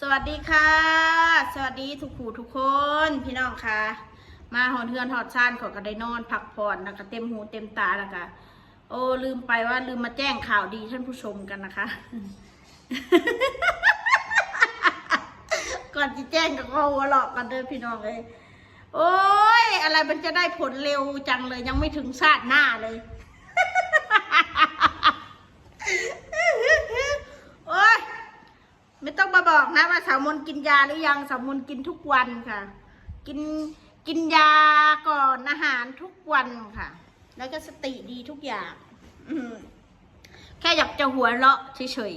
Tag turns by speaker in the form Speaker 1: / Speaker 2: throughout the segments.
Speaker 1: สวัสดีค่ะ สวัสดีทุกผู้ทุกคนพี่น้องค่ะ มาหอนเฮือนหอดชานขอก็ได้นอนพักผ่อนนะคะเต็มหูเต็มตาแล้วค่ะโอ้ลืมไปว่าลืมมาแจ้งข่าวดีท่านผู้ชมกันนะคะ ก่อนที่แจ้งก็หัวเราะกันเด้อพี่น้องเลยโอ้ยอะไรมันจะได้ผลเร็วจังเลยยังไม่ถึงชาติหน้าเลย โอ้ย ไม่ต้องมา บอกนะว่าสาวมนกินยาหรือยังสาวมนกินทุกวันค่ะ กินกินยาก่อนอาหารทุกวันค่ะ แล้วก็สติดีทุกอย่างแค่อยากจะหัวเราะเฉย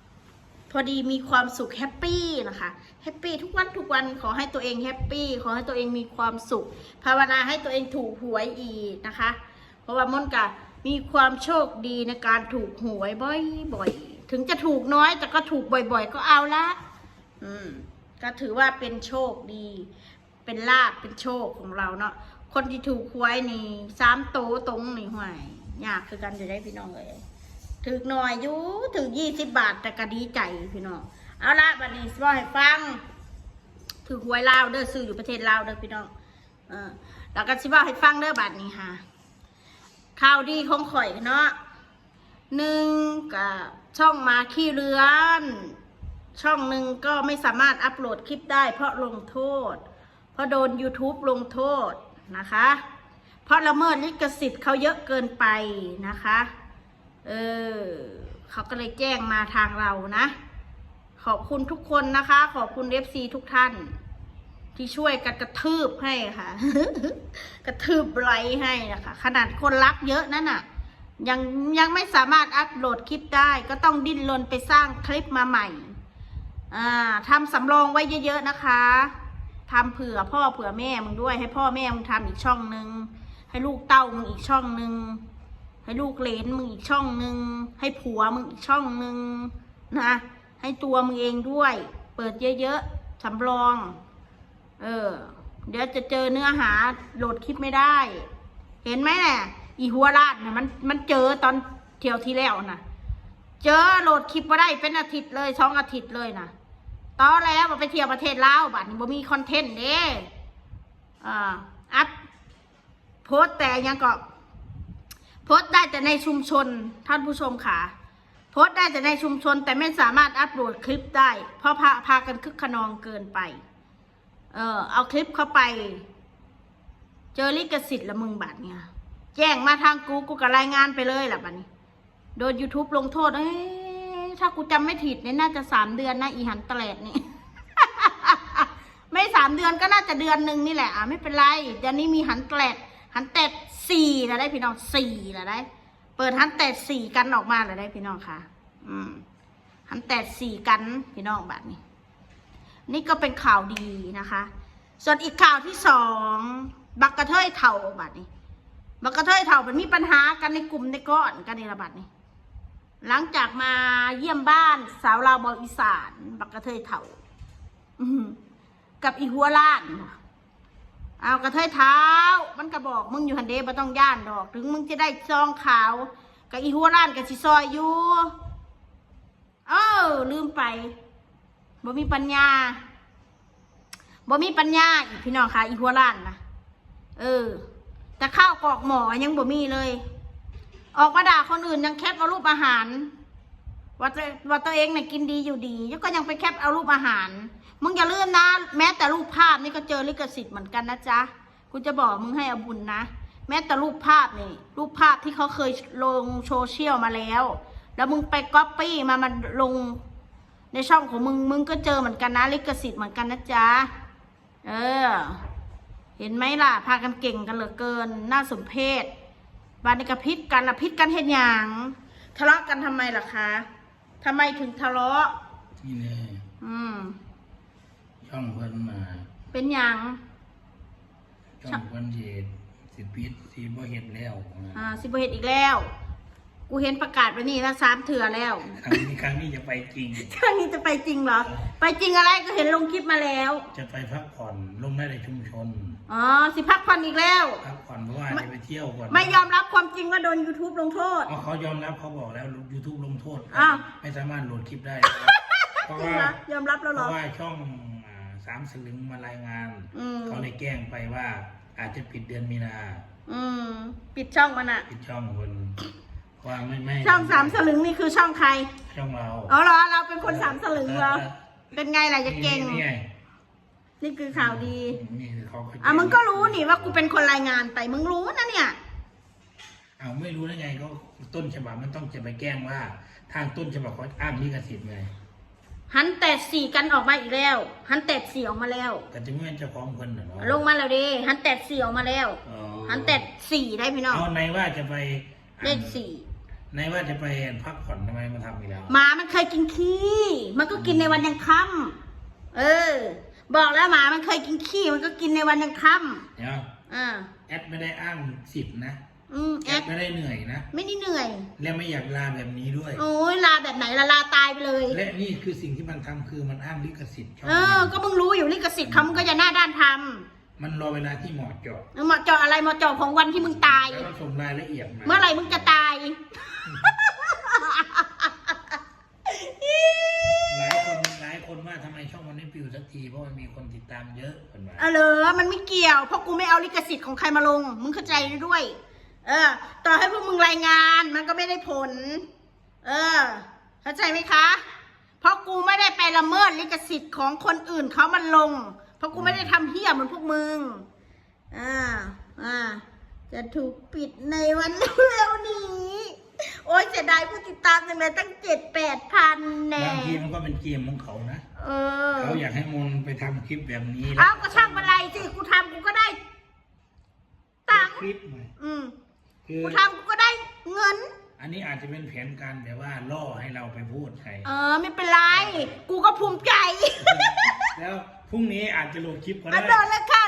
Speaker 1: ๆพอดีมีความสุขแฮปปี้นะคะแฮปปี้ทุกวันทุกวันขอให้ตัวเองแฮปปี้ขอให้ตัวเองมีความสุข ภาวนาให้ตัวเองถูกหวยอีกนะคะ เพราะว่ามนกะมีความโชคดีในการถูกหวยบ่อยๆ ถึงจะถูกน้อยแต่ก็ถูกบ่อย ๆ ก็เอาละอืม ก็ถือว่าเป็นโชคดี เป็นลาบเป็นโชคของเราเนาะคนที่ถูกหวยนี่สามโตตรงนี่ห่วยยากคือกันจะได้พี่น้องเลยถึกหน่อยอยู่ถึงยี่สิบบาทแต่ก็ดีใจพี่น้องเอาละบัดนี้สิบอกให้ฟังถือหวยลาวเด้อซื้ออยู่ประเทศลาวเด้อพี่น้องเออแล้วก็สิบอกให้ฟังเด้อบัดนี้ค่ะข่าวดีของข่อยเนาะหนึ่งกับ ช่องมาขี้เรือน ช่องหนึ่งก็ไม่สามารถอัปโหลดคลิปได้ เพราะลงโทษ เพราะโดน YouTube ลงโทษนะคะ เพราะละเมิดลิขสิทธิ์เขาเยอะเกินไปนะคะ เออเขาก็เลยแจ้งมาทางเรานะ ขอบคุณทุกคนนะคะ ขอบคุณ FC ทุกท่าน ที่ช่วยกันกระทืบให้ค่ะ กระทืบไลให้นะคะ ขนาดคนรักเยอะนั่นน่ะ ยังยังไม่สามารถอัปโหลดคลิปได้ ก็ต้องดิ้นรนไปสร้างคลิปมาใหม่ทำสำรองไว้เยอะๆนะคะทำเผื่อพ่อเผื่อแม่มึงด้วย ให้พ่อแม่มึงทำอีกช่องหนึ่งให้ลูกเต้ามึงอีกช่องหนึ่งให้ลูกเลนมึงอีกช่องหนึ่งให้ผัวมึงอีกช่องหนึ่งนะให้ตัวมึงเองด้วย เปิดเยอะๆสำรอง เออ เดี๋ยวจะเจอเนื้อหาโหลดคลิปไม่ได้ เห็นไหมเนี่ย อีหัวลาดเนี่ยมันมันเจอตอนเที่ยวที่แล้วนะเจอโหลดคลิปมาได้เป็นอาทิตย์เลยสองอาทิตย์เลยนะตอนแล้วมาไปเที่ยวประเทศลาวบัดนี้บ่มีคอนเทนต์เด้อ่าอัพโพสแต่ยังก็โพสได้แต่ในชุมชนท่านผู้ชมค่ะโพสได้แต่ในชุมชน แต่ไม่สามารถอัปโหลดคลิปได้ เพราะพาพากันคึกขนองเกินไป เออเอาคลิปเข้าไป เจอลิขสิทธิ์ละมึงบัดเนี่ย แจ้งมาทางกูกูก็รายงานไปเลยล่ะบัดนี้ โดน YouTube ลงโทษ เอ้ยถ้ากูจำไม่ผิดเนี่ยน่าจะสามเดือนนะอีหันตะแลดนี่ ไม่สามเดือนก็น่าจะเดือนหนึ่งนี่แหละ อะไม่เป็นไร เดี๋ยวนี้มีหันแตดหันแตดสี่ละได้พี่น้องสี่ละได้ เปิดหันแตดสี่กันออกมาละได้พี่น้องค่ะ อืมหันแตดสี่กันพี่น้องบัดนี้ นี่ก็เป็นข่าวดีนะคะ ส่วนอีกข่าวที่สองบักกระเทยเถ่าบัดนี้ บักกระเทยเถ่ามันมีปัญหากันในกลุ่มในก้อนกันในระบาดนี้หลังจากมาเยี่ยมบ้านสาวลาวบออีสานบักกระเทยเถ่ากับอีหัวล้านเอากระเทยเท้า มันก็บอกมึงอยู่หันเดบ่ต้องย่านดอก ถึงมึงจะได้ซองขาวกับอีหัวล้านกับสิซอยอยู่เออลืมไปบ่มีปัญญาบ่มีปัญญาอีกพี่น้องค่ะอีหัวล้านนะเออ แต่ข้าวกรอกหมอยังบ่มีเลย ออกมาด่าคนอื่นยังแคปเอารูปอาหาร ว่าตัวว่าตัวเองเนี่ยกินดีอยู่ดีแล้วก็ยังไปแคปเอารูปอาหาร มึงอย่าลืมนะ แม้แต่รูปภาพนี่ก็เจอลิขสิทธิ์เหมือนกันนะจ๊ะกูจะบอกมึงให้อบุญนะ แม้แต่รูปภาพนี่ รูปภาพที่เขาเคยลงโซเชียลมาแล้ว แล้วมึงไปก๊อปปี้มามันลงในช่องของมึงมึงก็เจอเหมือนกันนะลิขสิทธิ์เหมือนกันนะจ๊ะเออ เห็นไหมล่ะ พากันเก่งกันเหลือเกิน น่าสมเพชบานในกระพิษกันละพิษกันเห็นอย่างทะเลาะกันทำไมล่ะคะทำไมถึงทะเลาะ
Speaker 2: นี่แน่
Speaker 1: อืม
Speaker 2: ช่องเพิ่นมา
Speaker 1: เป็นอย่าง
Speaker 2: ช่องเพิ่นสิสิปิดสิบ่เฮ็ดแล้วนะ
Speaker 1: อ่าสิบเฮ็ดอีกแล้ว กูเห็นประกาศไปนี่แล้วสามเถื่อแล้ว
Speaker 2: ครั้งนี้ครั้งนี้จะไปจริง
Speaker 1: ครั้งนี้จะไปจริงเหรอ ไปจริงอะไรก็เห็นลงคลิปมาแล้ว
Speaker 2: จะไปพักผ่อนลงได้ในชุมชน
Speaker 1: อ๋อ สิพักผ่อนอีกแล้ว
Speaker 2: พักผ่อนเพราะว่าจะไปเที่ยวก่อน
Speaker 1: ไม่ยอมรับความจริงว่าโดน YouTube ลงโทษ
Speaker 2: อ๋อเขายอมรับเขาบอกแล้ว YouTube ลงโทษ
Speaker 1: อ้าว
Speaker 2: ไม่สามารถโหลดคลิปได้เพราะ
Speaker 1: จริง
Speaker 2: ว่า
Speaker 1: เหรอยอมรับแล้ว
Speaker 2: เพ
Speaker 1: เหรอ
Speaker 2: ราะว่าช่องอ่าสามสลึงมารายงาน
Speaker 1: อืม
Speaker 2: เขาเลยแกล้งไปว่า อาจจะปิดเดือนมีนา
Speaker 1: อืม ปิดช่องมันอะ
Speaker 2: ปิดช่องคนเพราะว่าไม่ไม่
Speaker 1: ช่องสามสลึงนี่คือช่องใคร
Speaker 2: ช่องเรา
Speaker 1: อ๋อเหรอ เราเป็นคนสามสลึงเหรอ เป็นไงล่ะจะเก่ง
Speaker 2: นี่ไง
Speaker 1: นี่คือข่าวดี
Speaker 2: นี่คือเขาเขา
Speaker 1: อะมึงก็รู้นี่ว่ากูเป็นคนรายงานไปมึงรู้นะเนี่ย
Speaker 2: เอาไม่รู้ได้ไงก็ต้นฉบับมันต้องจะไปแกล้งว่า ทางต้นฉบับเขาอ้างลิขสิทธิ์ไง
Speaker 1: หันแตดสี่กันออกมาอีกแล้ว หันแตดสี่ออกมาแล้ว
Speaker 2: แต่จะไม่เป็นเจ้าของคนเหรอ
Speaker 1: ลงมาแล้วดิหันแตดสี่ออกมาแล้ว
Speaker 2: อ๋อ
Speaker 1: หันแตดสี่ได้พี่น้อง
Speaker 2: เอาในว่าจะไป
Speaker 1: เลขสี่
Speaker 2: ในว่าจะไปพักผ่อนทำไมมาทำอีกแล้ว
Speaker 1: หมามันเคยกินขี้มันก็กินในวันยังค่ำเออ บอกแล้วหมามันเคยกินขี้มันก็กินในวันยังค่
Speaker 2: เดี๋ยวำ
Speaker 1: อ่า
Speaker 2: แอดไม่ได้อ้างสิทธิ์นะ
Speaker 1: อืม
Speaker 2: แอ
Speaker 1: แอ
Speaker 2: ด
Speaker 1: ด
Speaker 2: ไม่ได้เหนื่อยนะ
Speaker 1: ไม่ได้เหนื่อย
Speaker 2: และไม่อยากลาแบบนี้ด้วย
Speaker 1: โอ้ยลาแบบไหนละลาตายไปเลย
Speaker 2: และนี่คือสิ่งที่มันทำคือมันอ้างลิขสิทธิ์ช่อง
Speaker 1: เออ ก็มึงรู้อยู่ลิขสิทธิ์เขามึงก็จะหน้าด้านท
Speaker 2: มันรอเวลาที่เหมาะเจาะำ
Speaker 1: เหมาะเจาะอะไรเหมาะเจาะของวันที่มึงตาย
Speaker 2: แล้วก็ส่งรายละเอียดมา
Speaker 1: เมื่อไหร่มึงจะตาย
Speaker 2: หลาย คนว่าทำไมช่องมันไม่ปิวสักทีเพราะมันมีคนติดตามเยอะคนว่า
Speaker 1: เออเหรอมันไม่เกี่ยว เพราะกูไม่เอาลิขสิทธิ์ของใครมาลง มึงเข้าใจด้วย เออ ต่อให้พวกมึงรายงานมันก็ไม่ได้ผล เออ เข้าใจไหมคะ เพราะกูไม่ได้ไปละเมิดลิขสิทธิ์ของคนอื่นเขามันลง เพราะกูไม่ได้ทำเหี้ยเหมือนพวกมึง อ่า อ่า จะถูกปิดในวันเร็วๆนี้ โอ้ยเสียดายผู้ติดตามจังเลยตั้งเจ็ดแปดพันแน่
Speaker 2: บางทีมันก็เป็นเกมของเขานะ
Speaker 1: เออ
Speaker 2: เขาอยากให้มนไปทำคลิปแบบนี้
Speaker 1: เอาก็ช่างเป็นไรสิกูทำกูก็ได้ ตังค์
Speaker 2: คลิปหน่อย
Speaker 1: อืม
Speaker 2: คือ
Speaker 1: กูทำกูก็ได้เงิน
Speaker 2: อันนี้อาจจะเป็นแผนการแบบว่าล่อให้เราไปพูดใคร
Speaker 1: เออไม่เป็นไร กูก็ภูมิใจ
Speaker 2: แล้วพรุ่งนี้อาจจะลงคลิปก็
Speaker 1: อัน
Speaker 2: ได้
Speaker 1: โดนแล้วค่ะไม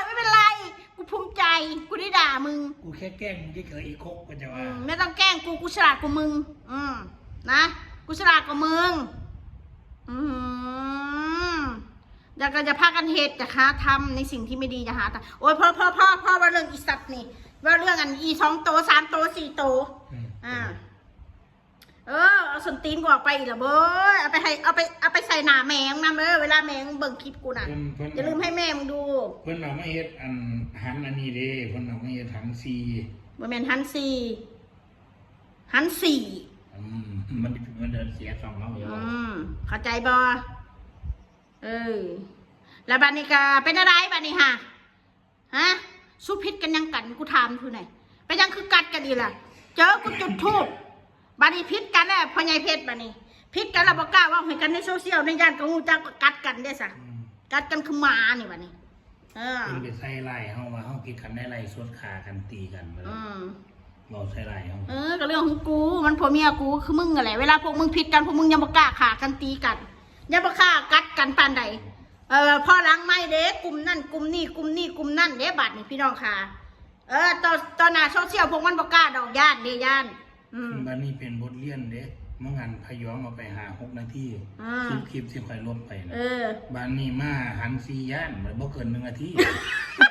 Speaker 1: ่เป็นไร กูภูมิใจกูได้ด่ามึง
Speaker 2: กูแค่แกล้งมึงเฉยๆอีกคกก็จะ
Speaker 1: อื
Speaker 2: ว่า
Speaker 1: มไม่ต้องแกล้งกูกูฉลาดกว่ามึง อืมนะกูฉลาดกว่ามึงอืมเดี๋ยวก็จะพากันเหตุจะหาทำในสิ่งที่ไม่ดีจะหาทำโอ้ยพ่อพ่อพ่อพ่อว่าเรื่องอีสัตว์นี่ว่าเรื่องอันอีสองโตสามโตสี่โต
Speaker 2: อืม
Speaker 1: อ่า เออเอาส้นตีนกูออกไปอีกแล้วเบ้ยเอาไปให้เอาไปเอาไปใส่หน้าแมงนะเบ้ยเวลาแมงเบิ่งคลิปกูน่ะ
Speaker 2: เพิ่นเพิ่น
Speaker 1: อย่าลืมให้แม่มึงดู
Speaker 2: เพิ่นเอามาเฮ็ดอันหันอันนี้เด้เพิ่นเอามาเฮ็ดหันซี
Speaker 1: บ่แม่นหันสี่หันสี่
Speaker 2: อืมมันมันเดินเสียสองเราอยู่
Speaker 1: อืมเข้าใจบ่เออแล้วบัดนี้ก็เป็นอะไรบัดนี้ฮะฮะสู้พิษกันยังกันกูถามคือไหนอยไปยังคือกัดกันอีล่ะ เจอกูจุดทูบ บัดนี้พิษกันแล้วพ่อใหญ่เพชรบัดนี้พิษกันแล้วบ่กล้าเว่าให้กันในโซเชียลในย่านของกูจักก็กัดกันได้ซะ
Speaker 2: อืม
Speaker 1: กัดกันคือหมานี่บัดนี้เออ
Speaker 2: เพิ่นไปใส่ไล่เฮาว่าเฮาคิดกันได้ไล่สวดขากันตีกันไป
Speaker 1: อืม
Speaker 2: บอกใส่ไล่เฮา
Speaker 1: เออก็เรื่องของกูมันผัวเมียกูคือมึงอะไรเวลาพวกมึงผิดกันพวกมึงยังบ่กล้าขากันตีกันยังบ่กล้ากัดกันปานใดเออพอหลังไม่เด้กลุ่มนั่นกลุ่มนี่กลุ่มนี่กลุ่มนั่นเด้บัดนี่พี่น้องค่ะ เออตอนตอนหน้าโซเชียลพวกมันบ่กล้าดอกย่านเด้ย่าน อืม
Speaker 2: บัดนี้เป็นบทเรียนเด้เมื่องันพยองเอาไปหาหกนาที
Speaker 1: อ่า
Speaker 2: คลิปคลิปที่ค่อยลบไปนะ
Speaker 1: เออ
Speaker 2: บ้านนี้มาหันซีย่านมันบ่เกินหนึ่งนาที
Speaker 1: เออ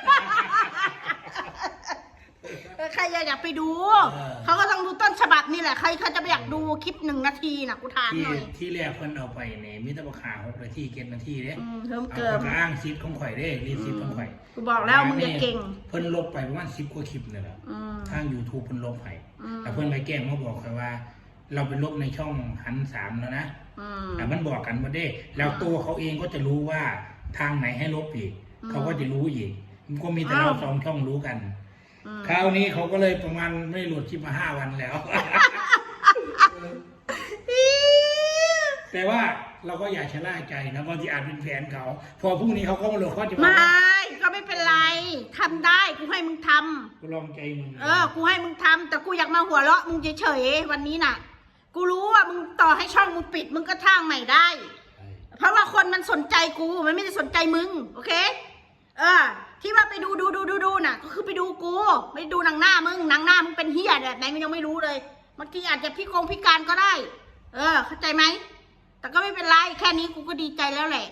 Speaker 1: ใครอยากไปดู
Speaker 2: เออ
Speaker 1: เขาก็ต้องดูต้นฉบับนี่แหละใครเขาจะไปอยากดูคลิปหนึ่งนาทีนะกูถาม
Speaker 2: ที่
Speaker 1: หน่อย
Speaker 2: ที่แรกเพิ่นเอาไปเนี่ยมีแต่บ่ขาหกนาทีเก็ดนาทีเด้
Speaker 1: อืมเพิ่ม
Speaker 2: เอา
Speaker 1: เกิม
Speaker 2: ก็อ้างซิปของข่อยเด้รีซิปของข่อย
Speaker 1: กูบอกแล้วมึงอย่าเก่ง
Speaker 2: เพิ่นลบไปประมาณ10กว่าคลิปนี่แหละ
Speaker 1: อืม
Speaker 2: ทาง YouTube เพิ่นลบให้
Speaker 1: อืม
Speaker 2: แต่เพิ่นไปแกล้งมาบอกข่อยว่า เราไปลบในช่องหันสามแล้วนะ
Speaker 1: อืม
Speaker 2: แต่มันบอกกันบ่ได้แล้วตัวเขาเองก็จะรู้ว่าทางไหนให้ลบอีก
Speaker 1: อืม
Speaker 2: เขาก็จะรู้อีกมันก็มีแต่เรา
Speaker 1: อ้าว
Speaker 2: สองช่องรู้กัน
Speaker 1: อืม
Speaker 2: คราวนี้เขาก็เลยประมาณไม่หลุดคลิปมาห้าวันแล้ว แต่ว่าเราก็อย่าชะล่าใจนะบางทีอาจเป็นแฟนเขา พอพรุ่งนี้เขาก็มาหลุดเขาจะบอก
Speaker 1: ไม่
Speaker 2: ว่า
Speaker 1: ก็ไม่เป็นไรทำได้กูให้มึงทำ
Speaker 2: กูลองใจมึง
Speaker 1: เออ กูให้มึงทำแต่กูอยากมาหัวเราะมึงเฉยๆวันนี้น่ะ กูรู้ว่ามึงต่อให้ช่องมึงปิดมึงก็ทางใหม่ได้
Speaker 2: ใช่
Speaker 1: เพราะว่าคนมันสนใจกูมันไม่ได้สนใจมึง โอเค เออ ที่ว่าไปดูดูดูดูดูน่ะ ก็คือไปดูกู ไม่ได้ดูหนังหน้ามึงหนังหน้ามึงเป็นเฮียแบบไหนมึงยังไม่รู้เลยบางทีอาจจะพิกงพิการก็ได้ เออ เข้าใจไหมแต่ก็ไม่เป็นไรแค่นี้กูก็ดีใจแล้วแหละ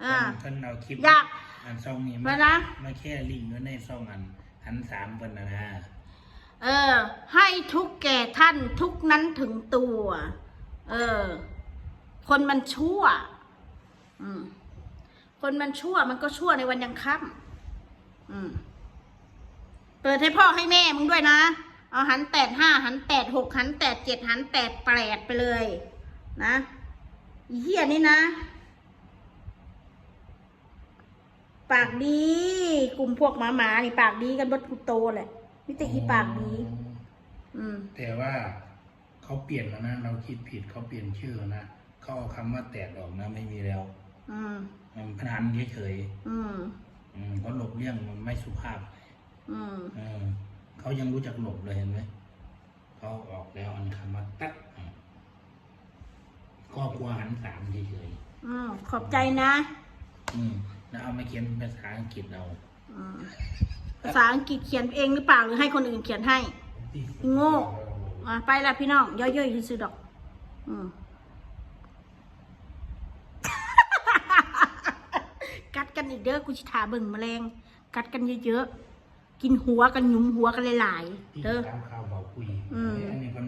Speaker 1: เออ
Speaker 2: เพิ่นเอาคลิป
Speaker 1: อยาก
Speaker 2: อันซองนี้
Speaker 1: เว
Speaker 2: มา
Speaker 1: ลา
Speaker 2: มาแค่ลิงก์ไว้ในซองอันหันสามเพิ่นนะนะ
Speaker 1: เออ ให้ทุกแก่ท่านทุกนั้นถึงตัว เออ คนมันชั่ว อืม คนมันชั่วมันก็ชั่วในวันยังค่ำ อืม เปิดให้พ่อให้แม่มึงด้วยนะ เอาหันแปดห้าหันแปดหกหันแปดเจ็ดหันแปดแปดไปเลย นะอีเหี้ยนี่นะ ปากดี กลุ่มพวกหมาหมาๆนี่ปากดีกันบดกุโตแหละมิตรอีปากดี อืม
Speaker 2: แต่ว่าเขาเปลี่ยนแล้วนะ เราคิดผิดเขาเปลี่ยนชื่อนะ เขาเอาคำว่าแตกออกนะ ไม่มีแล้ว
Speaker 1: อืม
Speaker 2: มันพนันเฉย
Speaker 1: อืม
Speaker 2: ๆ อืมเขาหลบเลี่ยงมันไม่สุภาพ
Speaker 1: อืม
Speaker 2: เออเขายังรู้จักหลบเลยเห็นไหมเขาออกแล้วอันคำว่าตัดอืมครอบครัวหันสามเฉย
Speaker 1: อืมขอบใจนะ
Speaker 2: ๆอืมแล้วเอามาเขียนเป็นภาษาอังกฤษเอา
Speaker 1: อืมภาษาอังกฤษเขียนเองหรือเปล่าหรือให้คนอื่นเขียนให้ โง่ อะไปละพี่น้องย่อยๆซื้อๆดอก อืม กัดกัน อีกเด้อกูชิทาเบิ่งแมลง กัดกันเยอะๆ กินหัวกันหยุมหัวกันหลายๆ
Speaker 2: ที่
Speaker 1: เด้อ
Speaker 2: ตามข่าวเบาคุย
Speaker 1: อืม
Speaker 2: อันนี้มัน